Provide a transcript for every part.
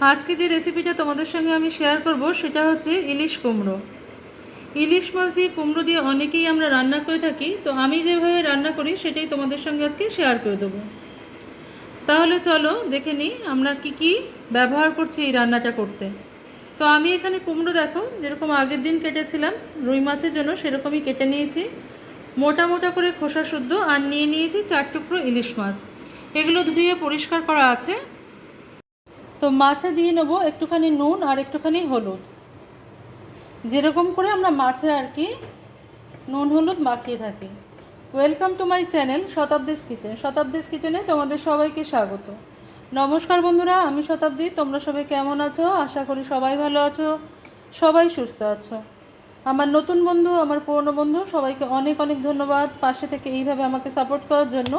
আজকে যে রেসিপিটা তোমাদের সঙ্গে আমি শেয়ার করব, সেটা হচ্ছে ইলিশ কুমড়ো। ইলিশ মাছ দিয়ে কুমড়ো দিয়ে অনেকেই আমরা রান্না করে থাকি, তো আমি যেভাবে রান্না করি, সেটাই তোমাদের সঙ্গে আজকে শেয়ার করে দেবো। তাহলে চলো দেখে নিই আমরা কি কি ব্যবহার করছি এই রান্নাটা করতে। তো আমি এখানে কুমড়ো দেখো, যেরকম আগের দিন কেটেছিলাম, রুই মাছের জন্য সেরকমই কেটে নিয়েছি। মোটা মোটা করে খোসা শুদ্ধ, আর নিয়ে নিয়েছি চার টুকরো ইলিশ মাছ। এগুলো ধুয়ে পরিষ্কার করা আছে। তো মাছে দিয়ে নেব একটুখানি নুন আর একটুখানি হলুদ। যেরকম করে আমরা মাছে আর কি নুন হলুদ মাখিয়ে থাকি। Welcome to my channel Shatabdi's kitchen Shatabdi's কিচেনে তোমাদের সবাইকে স্বাগত। নমস্কার বন্ধুরা, আমি শতাব্দী। তোমরা সবাই কেমন আছো? আশা করি সবাই ভালো আছো। সবাই সুস্থ আছো। আমার নতুন বন্ধু, আমার পুরনো বন্ধু, সবাইকে অনেক অনেক ধন্যবাদ। পাশে থেকে এইভাবে আমাকে সাপোর্ট করার জন্য।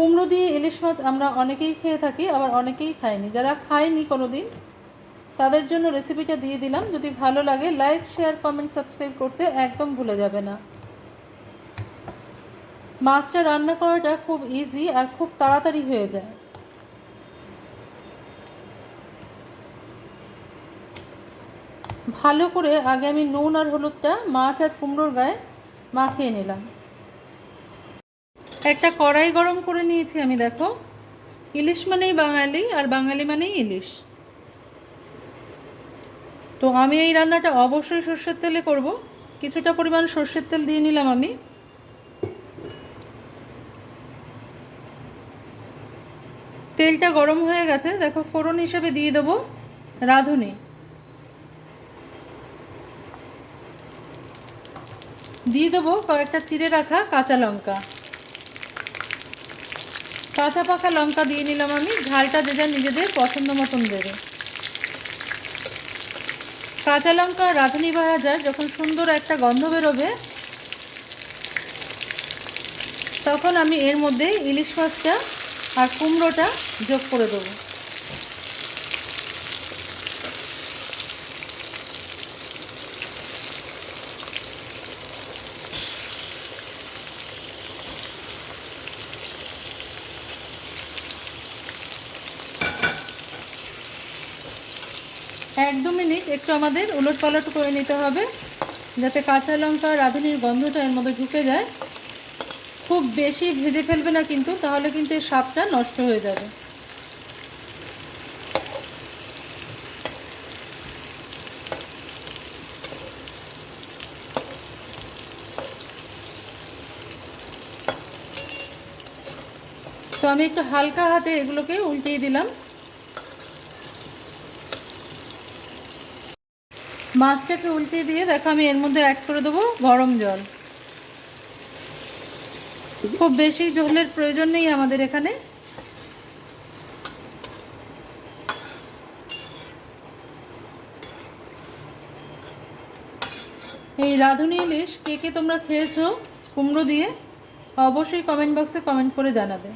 কুমড়ো দিয়ে ইলিশ মাছ আমরা অনেকেই খেয়ে থাকি, আবার অনেকেই খাইনি। যারা খায়নি কোনো দিন তাদের জন্য রেসিপিটা দিয়ে দিলাম। যদি ভালো লাগে লাইক শেয়ার কমেন্ট সাবস্ক্রাইব করতে একদম ভুলে যাবে না। মাছটা রান্না করাটা খুব ইজি আর খুব তাড়াতাড়ি হয়ে যায়। ভালো করে আগে আমি নুন আর হলুদটা মাছ আর কুমড়োর গায়ে মাখিয়ে নিলাম। একটা কড়াই গরম করে নিয়েছি আমি, দেখো। ইলিশ মানেই বাঙালি আর বাঙালি মানেই ইলিশ। তো আমি এই রান্নাটা অবশ্যই সর্ষের তেলে করব। কিছুটা পরিমাণ সর্ষের তেল দিয়ে নিলাম আমি। তেলটা গরম হয়ে গেছে, দেখো, ফোড়ন হিসেবে দিয়ে দেবো রাঁধুনি। দিয়ে দেবো কয়েকটা চিড়ে রাখা কাঁচা লঙ্কা। কাঁচা পাকা লঙ্কা দিয়ে নিলাম আমি। ঝালটা যে যা নিজেদের পছন্দ মতন দেবে। কাঁচা লঙ্কা রাঁধুনি ভাজা যখন সুন্দর একটা গন্ধ বেরোবে, তখন আমি এর মধ্যে ইলিশ মাছটা আর কুমড়োটা যোগ করে দেবো। এক দু মিনিট একটু আমাদের উলট পালট করে নিতে হবে, যাতে কাঁচা লঙ্কা রাঁধুনির গন্ধটা এর মধ্যে ঢুকে যায়। খুব বেশি ভেজে ফেলবে না কিন্তু, তাহলে কিন্তু এর স্বাদটা নষ্ট হয়ে যাবে। তো আমি একটু হালকা হাতে এগুলোকে উল্টিয়ে দিলাম। মাছটাকে উল্টে দিয়ে দেখো আমি এর মধ্যে অ্যাড করে দেবো গরম জল। খুব বেশি জলের প্রয়োজন নেই আমাদের এখানে। এই রাঁধুনি ইলিশ কে কে তোমরা খেয়েছো কুমড়ো দিয়ে অবশ্যই কমেন্ট বক্সে কমেন্ট করে জানাবে।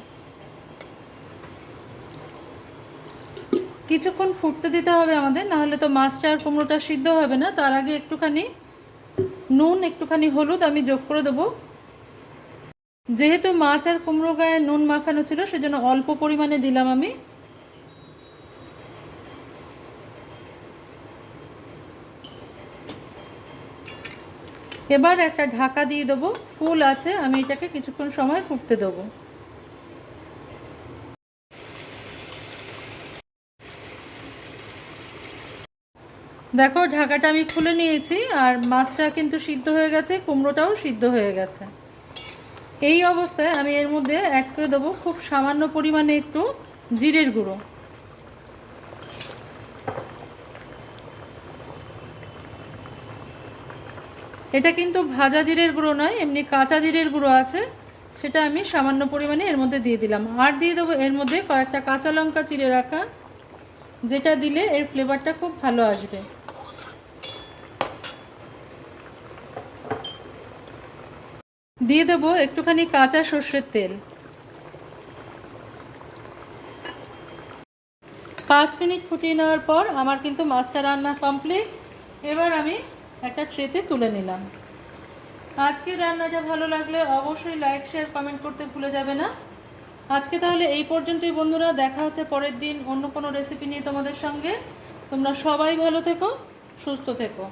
কিছুক্ষণ ফুটতে দিতে হবে আমাদের, নাহলে তো মাছটা আর কুমড়োটা সিদ্ধ হবে না। তার আগে একটুখানি নুন, একটুখানি হলুদ আমি যোগ করে দেবো। যেহেতু মাছ আর কুমড়ো গায়ে নুন মাখানো ছিল, সেজন্য অল্প পরিমাণে দিলাম আমি। এবার একটা ঢাকা দিয়ে দেবো। ফুল আছে, আমি এটাকে কিছুক্ষণ সময় ফুটতে দেবো। দেখো, ঢাকাটা আমি খুলে নিয়েছি, আর মাছটা কিন্তু সিদ্ধ হয়ে গেছে, কুমড়োটাও সিদ্ধ হয়ে গেছে। এই অবস্থায় আমি এর মধ্যে অ্যাড করে দেবো খুব সামান্য পরিমাণে একটু জিরের গুঁড়ো। এটা কিন্তু ভাজা জিরের গুঁড়ো নয়, এমনি কাঁচা জিরের গুঁড়ো আছে, সেটা আমি সামান্য পরিমাণে এর মধ্যে দিয়ে দিলাম। আর দিয়ে দেবো এর মধ্যে কয়েকটা কাঁচা লঙ্কা চিড়ে রাখা, যেটা দিলে এর ফ্লেভারটা খুব ভালো আসবে। দিয়ে দেবো একটুখানি কাঁচা সর্ষের তেল। পাঁচ মিনিট ফুটিয়ে নেওয়ার পর আমার কিন্তু মাছটা রান্না কমপ্লিট। এবার আমি একটা ট্রেতে তুলে নিলাম। আজকের রান্নাটা ভালো লাগলে অবশ্যই লাইক, শেয়ার, কমেন্ট করতে ভুলে যাবে না। আজকে তাহলে এই পর্যন্তই বন্ধুরা, দেখা হচ্ছে পরের দিন অন্য কোনো রেসিপি নিয়ে তোমাদের সঙ্গে। তোমরা সবাই ভালো থেকো, সুস্থ থেকো।